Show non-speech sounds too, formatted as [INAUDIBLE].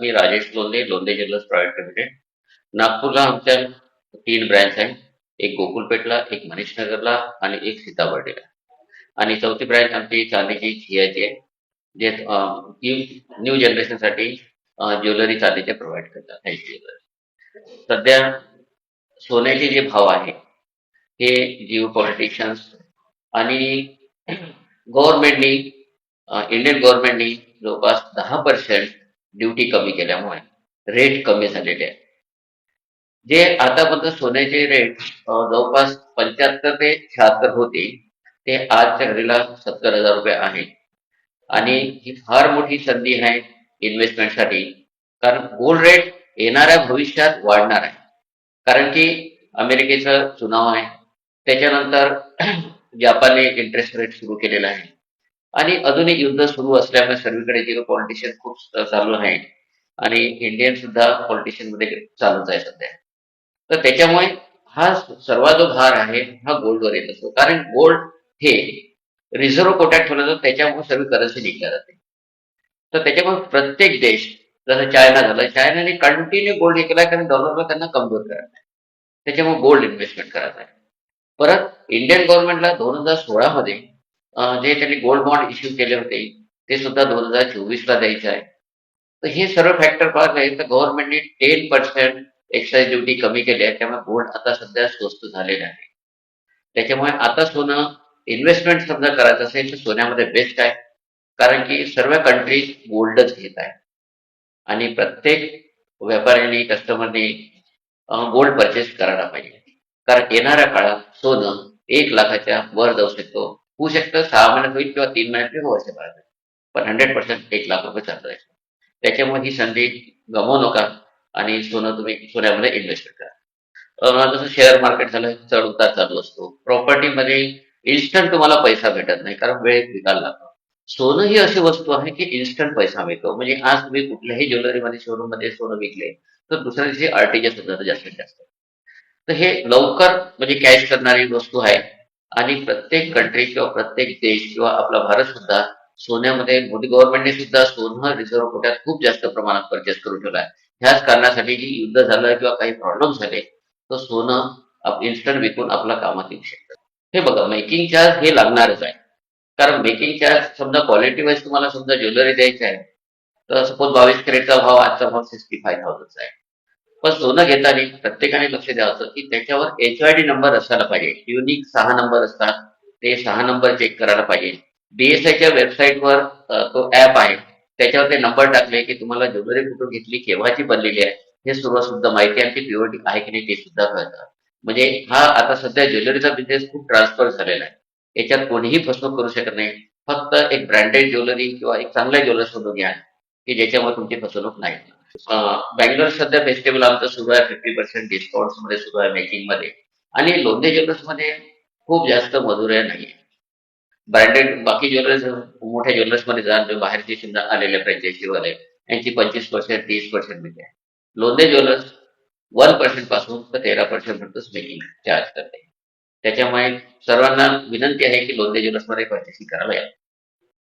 मी Rajesh Londe Londe jewellers private limited. नागपूरला आमच्या तीन ब्रँच आहेत. एक गोकुलपेठला एक मनीष नगरला आणि एक सीताबर्डीला. आणि चौथी ब्रँच आमची चांदीची झियाची आहे. जे न्यू न्यू जनरेशनसाठी ज्वेलरी चांदीचे प्रोव्हाइड करतात हे ज्वेलरी सध्या सोन्याचे जे भाव आहे हे जिओ पॉलिटिशियन्स आणि गव्हर्नमेंटनी इंडियन गव्हर्नमेंटनी जवळपास दहा पर्सेंट ड्युटी कमी केल्यामुळे रेट कमी झालेले आहे. जे आतापर्यंत सोन्याचे रेट जवळपास पंच्याहत्तर ते शहात्तर होते ते आजच्या घडीला सत्तर हजार रुपये आहे. आणि ही फार मोठी संधी आहे इन्व्हेस्टमेंटसाठी कारण गोल्ड रेट येणाऱ्या भविष्यात वाढणार आहे. कारण की अमेरिकेचं चुनाव आहे त्याच्यानंतर [CLEARS THROAT] जपानने इंटरेस्ट रेट सुरू केलेला आहे. आणि अजूनही युद्ध सुरू असल्यामुळे सर्वीकडे जिरो पॉलिटिशियन खूप चालू आहे आणि इंडियन सुद्धा पॉलिटिशियनमध्ये चालूच आहे सध्या. तर त्याच्यामुळे हा सर्वात जो भार आहे हा गोल्डवर येत असतो. कारण गोल्ड हे रिझर्व्ह कोट्यात ठेवलं जातं त्याच्यामुळे सर्व करन्सी निघल्या जाते. तर त्याच्यामुळे प्रत्येक देश जसं चायना झालं चायनाने कंटिन्यू गोल्ड हे केलाय कारण डॉलरला त्यांना कमजोर करत आहे. त्याच्यामुळे गोल्ड इन्व्हेस्टमेंट करत आहे. परत इंडियन गव्हर्नमेंटला दोन हजार सोळामध्ये जे त्यांनी गोल्ड बॉन्ड इश्यू केले होते ते सुद्धा दोन हजार चोवीस ला द्यायचे आहे. तर हे सर्व फॅक्टर पाहले तर गव्हर्नमेंटने टेन पर्सेंट एक्साईज ड्युटी कमी केली आहे त्यामुळे गोल्ड आता सध्या स्वस्त झालेले आहे. त्याच्यामुळे आता सोनं इन्व्हेस्टमेंट समजा करायचं असेल तर सोन्यामध्ये बेस्ट आहे. कारण की सर्व कंट्रीज गोल्डच घेत आहे आणि प्रत्येक व्यापाऱ्यांनी कस्टमरनी गोल्ड परचेस करायला पाहिजे. कारण येणाऱ्या काळात सोनं एक लाखाच्या वर जाऊ शकतो होऊ शकतं सहा महिन्यात होईल किंवा तीन महिन्यात होऊ असे पण हंड्रेड पर्सेंट एक लाख रुपये चालू आहे. त्याच्यामुळे ही संधी गमावू नका आणि सोनं तुम्ही सोन्यामध्ये इन्व्हेस्टमेंट करा. जसं शेअर मार्केट झालं चढ उतार चालू असतो. प्रॉपर्टीमध्ये इन्स्टंट तुम्हाला पैसा भेटत नाही कारण वेळ विकायला लागतो. सोनं ही अशी वस्तू आहे की इन्स्टंट पैसा मिळतो. म्हणजे आज तुम्ही कुठल्याही ज्वेलरीमध्ये शोरूममध्ये सोनं विकले तर दुसऱ्या दिवशी आरटीजीएस जास्तीत जास्त. तर हे लवकर म्हणजे कॅश करणारी वस्तू आहे. आणि प्रत्येक कंट्री किंवा प्रत्येक देश किंवा आपला भारत सुद्धा सोन्यामध्ये मोदी गव्हर्नमेंटने सुद्धा सोनं रिझर्व्ह कोट्यात खूप जास्त प्रमाणात परचेस करून ठेवला आहे. ह्याच कारणासाठी की युद्ध झालं किंवा काही प्रॉब्लेम झाले तर सोनं इन्स्टंट विकून आपला कामात येऊ शकतं. हे बघा मेकिंग चार्ज हे लागणारच आहे. कारण मेकिंग चार्ज समजा क्वालिटी वाईज तुम्हाला समजा ज्वेलरी द्यायची आहे तर सपोज बावीस कॅरेटचा भाव आजचा भाव सिक्स्टी फाय थाउजंडचा आहे. पण सोनं घेताना प्रत्येकाने लक्ष द्यावं की त्याच्यावर एच आय डी नंबर असायला पाहिजे. युनिक सहा नंबर असतात. ते सहा नंबर चेक करायला पाहिजे. बीएसआयच्या वेबसाईटवर तो ऍप आहे. त्याच्यावर ते नंबर टाकले की तुम्हाला ज्वेलरी कुठून घेतली केव्हाची बनलेली आहे हे सर्व सुद्धा माहिती आणि ती प्युअरिटी आहे की नाही ते सुद्धा कळतं. म्हणजे हा आता सध्या ज्वेलरीचा बिझनेस खूप ट्रान्सफर झालेला आहे. याच्यात कोणीही फसवणूक करू शकत नाही. फक्त एक ब्रँडेड ज्वेलरी किंवा एक चांगला ज्वेलर शोधून घ्या की ज्याच्यामुळे तुमची फसवणूक नाही बँगलोर सध्या फेस्टिवल आमचं सुरू आहे फिफ्टी पर्सेंट डिस्काउंटमध्ये सुरू आहे मेकिंगमध्ये. आणि लोंदे ज्वेलर्समध्ये खूप जास्त मधुरे नाही ब्रँडेड बाकी ज्वेलर्स मोठ्या ज्वेलर्समध्ये जा बाहेरचे सुद्धा आलेले फ्रँचायसी वाले यांची पंचवीस पर्सेंट तीस पर्सेंट मिळते लोंदे ज्वेलर्स वन पर्सेंटपासून तर तेरा पर्सेंट पर्यंत मेकिंग चार्ज करते. त्याच्यामुळे सर्वांना विनंती आहे की लोंदे ज्वेलर्समध्ये पर्चेसिंग करायला या